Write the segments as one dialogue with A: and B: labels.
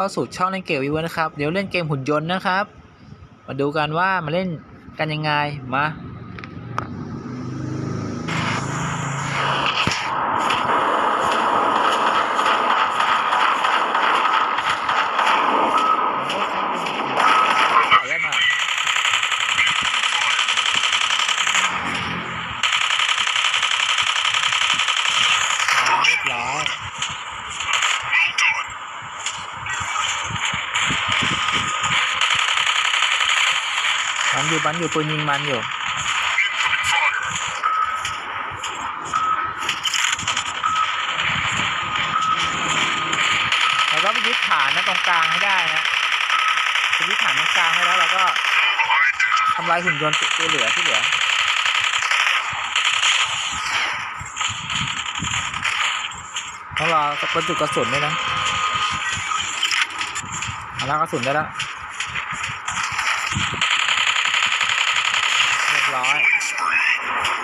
A: เข้าสู่ช่องเล่นเกมวิวนะครับ เดี๋ยวเล่นเกมหุ่นยนต์นะครับ มาดูกันว่ามาเล่นกันยังไง มา ใส่กันหน่อยเรียบร้อย มันอยู่มันอยู่ปืนยิงมันอยู่แล้วก็ไปยึดฐานนะตรงกลางให้ได้นะไปยึดฐานตรงกลางให้แล้วเราก็ทำลายหุ่นยนต์ตัวเหลือที่เหลือต้องรอบรรจุกระสุนด้วยนะเอาละกระสุนได้แล้ว ร้อย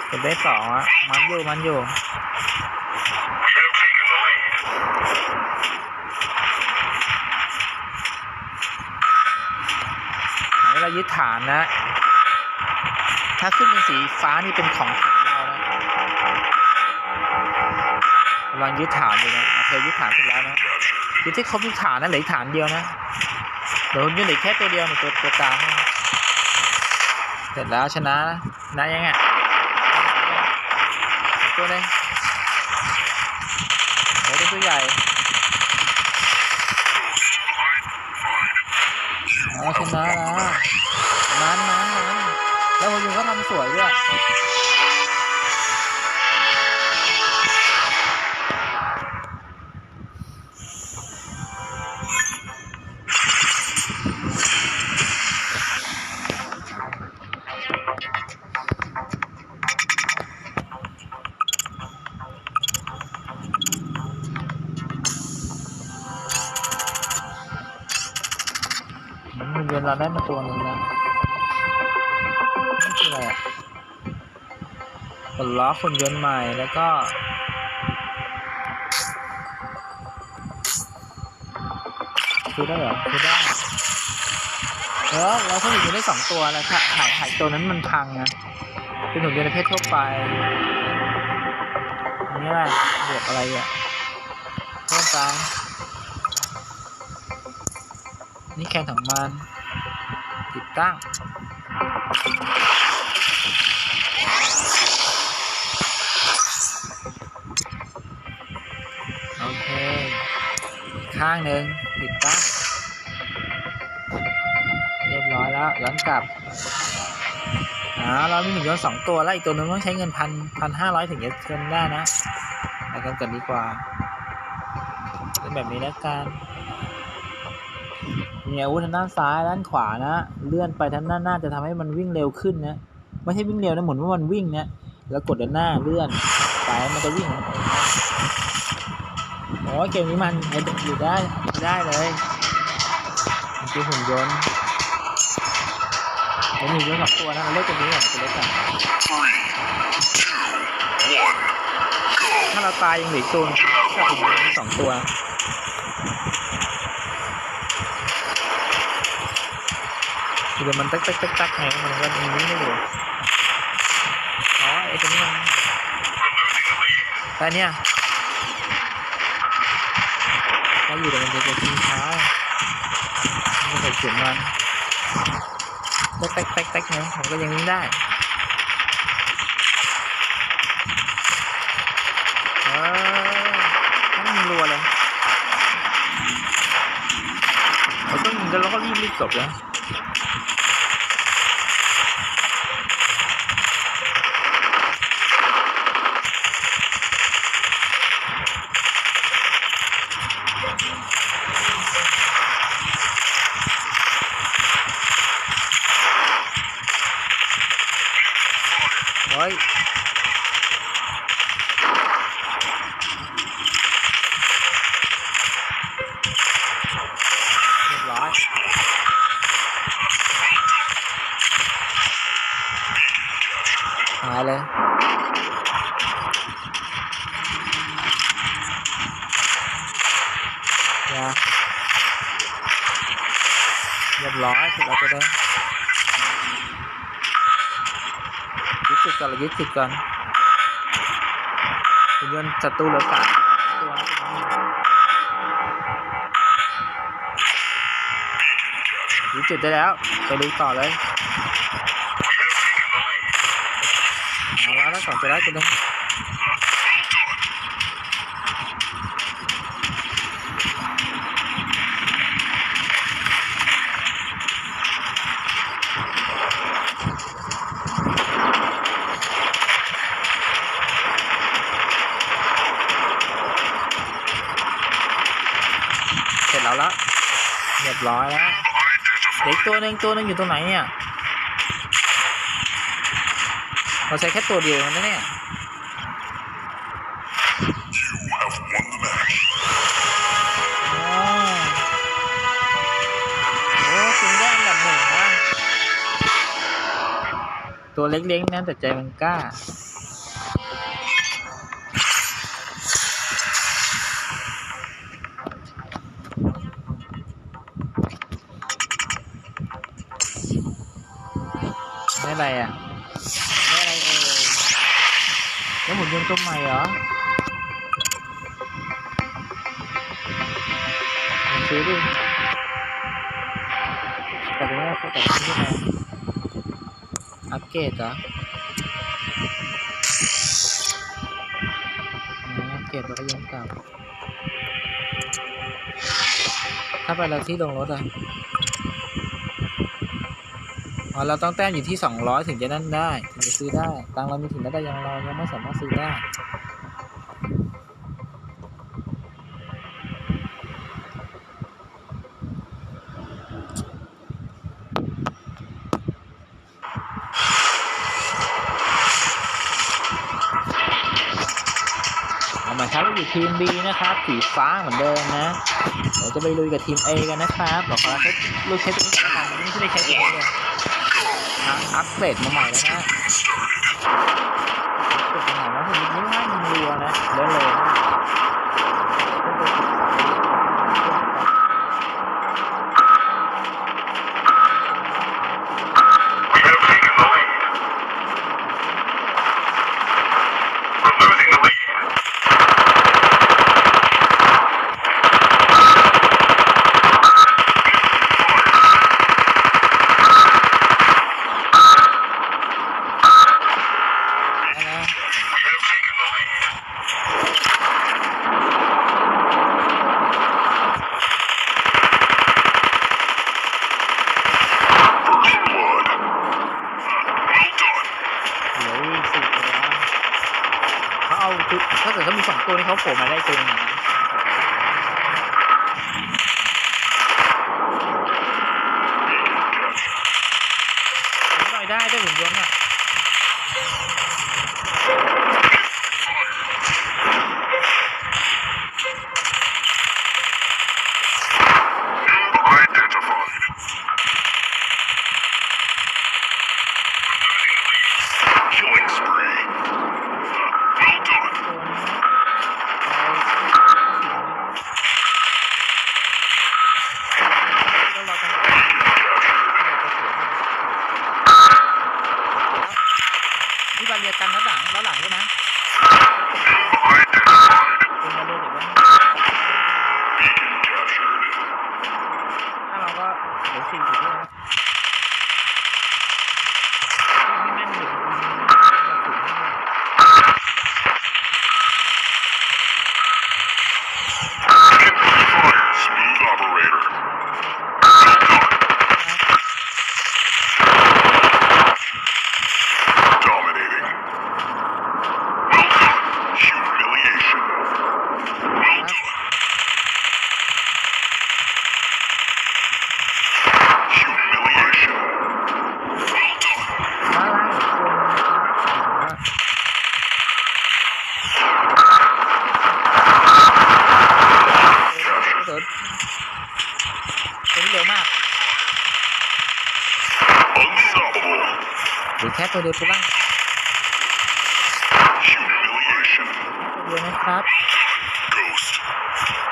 A: เก็บได้สองอะมันอยู่ มันอยู่อันนี้เรายึดฐานนะ ถ้าขึ้นเป็นสีฟ้านี่เป็นของฐานเรานะกำลังยึดฐานอยู่นะโอเคยึดฐานเสร็จแล้วนะยึดที่ครบทุกฐานนะเหลืออกฐานเดียวนะเดี๋ยวยึดเหลือแค่ตัวเดียวในตัวตัวกลาง เสร็จแล้วชนะนะชนะยังไงตัวนึงเฮ้ยตัวใหญ่ชนะนะนั้นนั้นแล้วผมยิงก็ทำสวยด้วย เย็นเราได้มาตัวหนึงแล้วนี่คืออะไรอะผลล้อคนยนต์ใหม่แล้วก็คือได้เหรอคือได้เออเราถ้าอยู่ได้สองตัวแล้วค่ะหายหายตัวนั้นมันพังนะเป็นหุ่นยนต์ประเภททั่วไปนนี่แหละบวกอะไรอะเพิ่มไป นี่แคนของมัน ติดตั้ง โอเคข้างหนึ่งติดตั้ง เรียบร้อยแล้ว ย้อนกลับอ่าเรามีหนึ่งย้อนสองตัว แล้วอีกตัวนึงต้องใช้เงินพันพันห้าร้อยถึงจะเทินได้นะไปกันก่อนดีกว่าเป็นแบบนี้แล้วกัน มีอาวุธทางด้านซ้ายด้านขวานะ เลื่อนไปทางด้านหน้าจะทำให้มันวิ่งเร็วขึ้นนะไม่ใช่วิ่งเร็วนะหมุนว่ามันวิ่งนะแล้วกดด้านหน้าเลื่อนไปมันจะวิ่งโอ้เกมนี้มันอยู่ได้ได้เลยมันคือหุ่นยนต์ผมมีอยู่สองตัวนะเราเล่นตัวนี้ก่อนตัวเล็กก่อนถ้าเราตายยังเหลือตัวหนึ่งก็หุ่นยนต์มีสองตัว เดี๋ยวมันตักตักตักตักไงมันก็มันวิ่งไม่อยู่อ๋อไอ้ตัวนี้มันแต่เนี่ยเราอยู่แต่มันจะเป็นทิ้งช้ามันจะใส่เสียงมันตักตักตักตักไงผมก็ยังวิ่งได้เออต้องยิงรัวเลยเราต้องยิงกันแล้วก็รีบรีบจบแล้ว dạ. Dầm lỏ thì là tôi đây. Giết thịt cần là giết thịt cần thì nhân chặt tu lỡ cả. Giết thịt tới đéo tôi đi tỏ đây nó nó còn tới đấy tôi. đây ตัวหนึ่งตัวหนึ่งอยู่ตรงไหนเนี่ย เราใช้แค่ตัวเดียวนะเนี่ยโอ้คุณได้อันดับหนึ่งนะตัวเล็กๆนะแต่ใจมันกล้า ได้อะไรอะได้อะไรเอ่ยแล้วหมุนยนต์ตัวใหม่เหร อลองซื้อดิแต่เป็นว่าเขาแต่ที่ไหนอัปเกรดเหรออ๋อเราต้องแต้มอยู่ที่สองร้อยถึงจะนั่นได้ถึงจะซื้อได้ตังเรามีถึงแล้วแต่ยังเรายังไม่สามารถซื้อได้เอามครับเราอยู่ทีม B นะครับสีฟ้าเหมือนเดิมนะเดี๋ยวจะไปลุยกับทีม A กันนะครับบอกขอใช้ลูกใช้ตัวนี้ก่อนละกันไม่ใช่ได้ใช้ตัวนี้เลย อัปเดตมาใหม่แล้วนะเกรดมาใหม่แล้วผมไม่ว่ายิงรัวนะเร็วเลยนะนะ
B: First blood. Well done.
A: เหลืออีกสี่ตัวเขาเอาจุดถ้าเกิดเขามีสองตัวนี่เขาโผล่มาได้ตัวหนึงนะ ได้ได้หุ่นยนต์อะ เรียกันแล้วหลังแล้วหลังด้วยนะ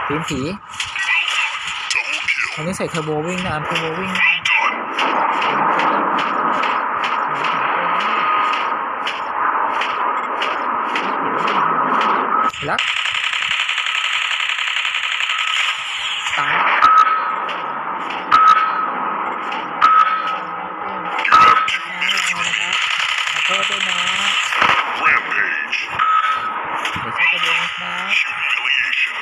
A: ทีมผีอันนี้ใส่เทอร์โบวิ่งนะเทอร์โบวิ่งลักตาย
B: You have two victories.
A: ขอโทษด้วยนะ
B: Rampage.
A: เดี๋ยวช่วยกันดูนะครับ
B: Humiliation.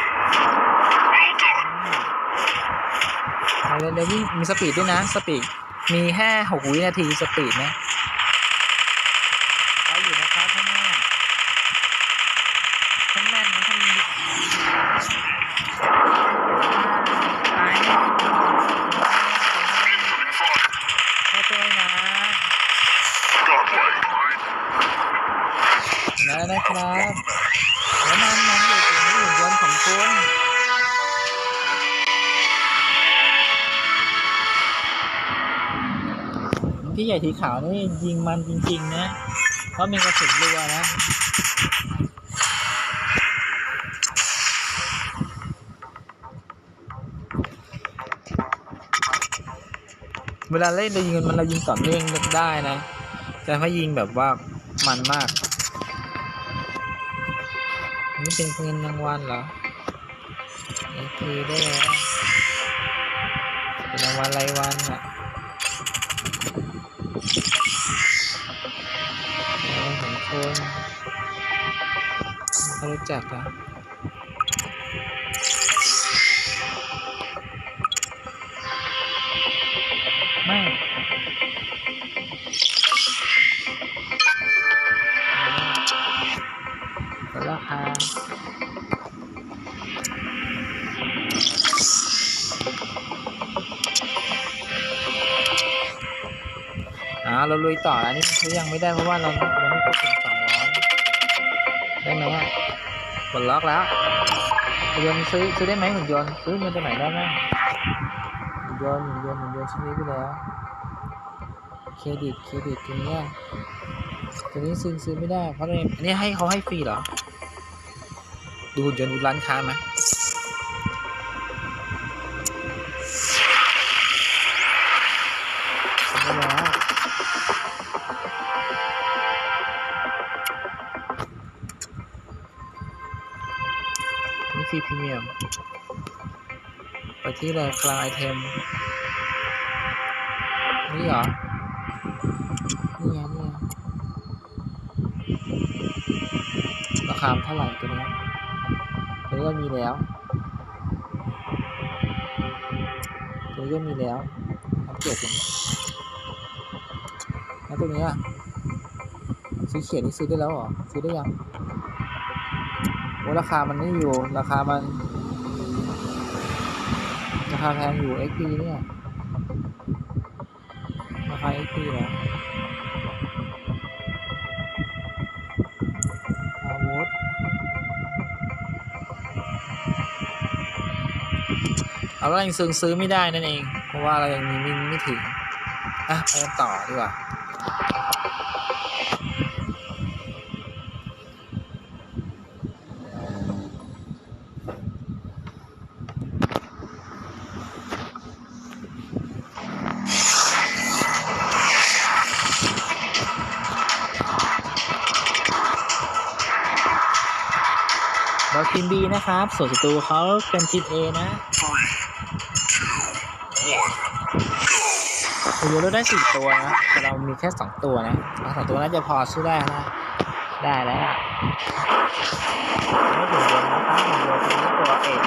B: Well done.
A: เอาเร็วๆวิ่มีสปีดด้วยนะ สปีด มีแค่หกวินาทีสปีดนะ พี่ใหญ่สีขาวนี่ยิงมันจริง ๆ นะ เพราะมีกระสุนรัวนะเวลาเล่นเรายิงมันเรายิงต่อเนื่องได้นะแต่ถ้ายิงแบบว่ามันมาก นี่เป็นเงินรางวัลเหรอโอเคได้แล้วเป็นรางวัลรายวันอะางวัลขอเขารู้จักเหรอไม่ลดราคาอ่าเราลุยต่ออันนี้ซื้อยังไม่ได้เพราะว่าเรา ได้ไหมอะกดล็อกแล้วหุ่นยนต์ซื้อซื้อได้ไหมหุ่นยนต์ซื้อเงินตัวไหนได้บ้างหุ่นยนต์หุ่นยนต์หุ่นยนต์ซื้อไปแล้วเครดิตเครดิตตัวเนี้ยตัวนี้ซื้อซื้อไม่ได้เพราะอะไรอันนี้ให้เขาให้ฟรีเหรอดูหุ่นยนต์ดูร้านค้าไหม ยม ไปที่แรกกลางไอเทม นี่เหรอ นี่ไงนี่ไงราคาเท่าไหร่ตัวนี้ตัวนี้ก็มีแล้ว ตัวนี้ก็มีแล้วอัปเกรดเป็นแล้วตัวนี้ยสีเขียวนี่ซื้อได้แล้วเหรอ ซื้อได้ยัง ราคามันนี่อยู่ราคามัน ราคาแพงอยู่ XP เนี่ยราคา XP เหรออาวุธเอาเรายังซื้อซื้อไม่ได้นั่นเอง เพราะว่าเรายังมีมินไม่ถึง อะ ไปกันต่อดีกว่า ทีม B นะครับ ส่วนศัตรูเขาเป็นทีม A นะโอ้ยเราได้สี่ตัวนะ แต่เรามีแค่สองตัวนะสองตัวน่าจะพอสู้ได้นะ ได้แล้วอะไม่ถึงเดือนนะครับถึงเดือนตัวนี้ตัวเอก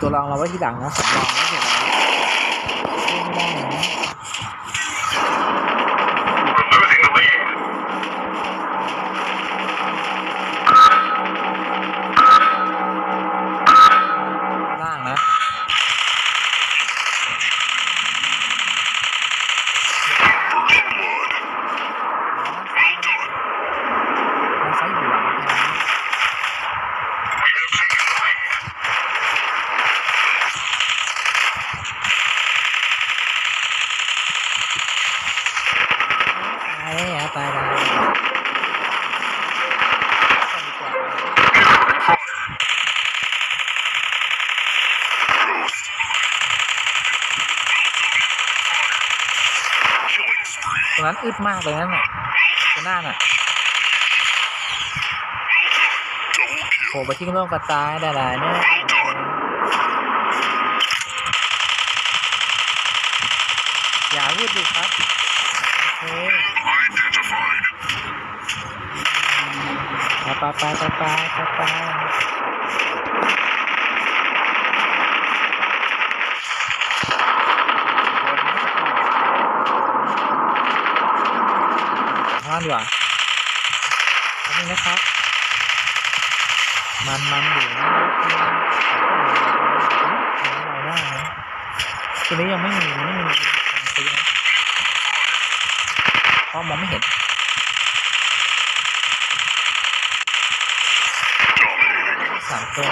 A: ตัวรองเราไว้ทีหลังนะสำรองไว้ทีหลัง รงนั้นอึดมากเลยนั่นน่ะตรงหน้าน่ะโผล่ไปที่โลกกระตายได้หลายเนี่ยอย่าพูดดิครับโอเคไปไปไปไปไปไปานดีกว่าแป๊บนึงนะครับ มันมันอยู่นะได้นะตัวนี้ยังไม่มีไม่มีตัวนี้เพราะมองไม่เห็นสามตัว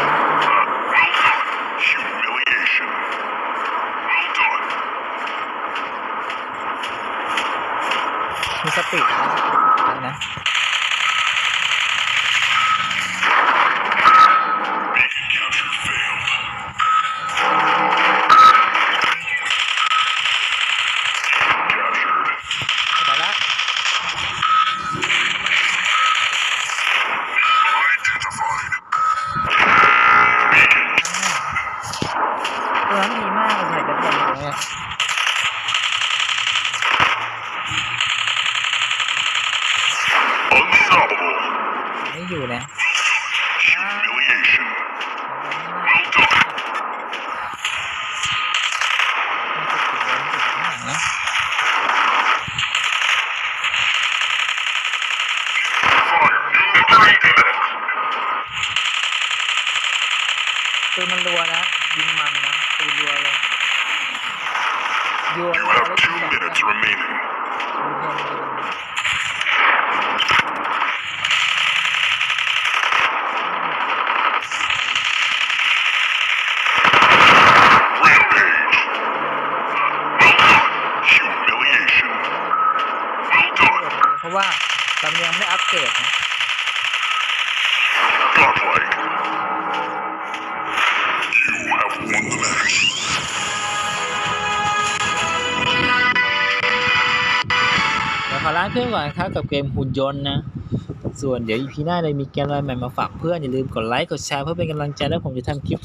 A: มีสตินะนะ
B: Unstoppable.
A: ไม่อยู่นะ
B: Humiliation.
A: คลื่อนก่อนครับกับเกมหุ่นยนต์นะ ส่วนเดี๋ยวอีพีหน้าเลยมีเกมอะไรใหม่มาฝากเพื่อนอย่าลืมกดไลค์กดแชร์เพื่อเป็นกำลังใจและผมจะทำคลิปต่อ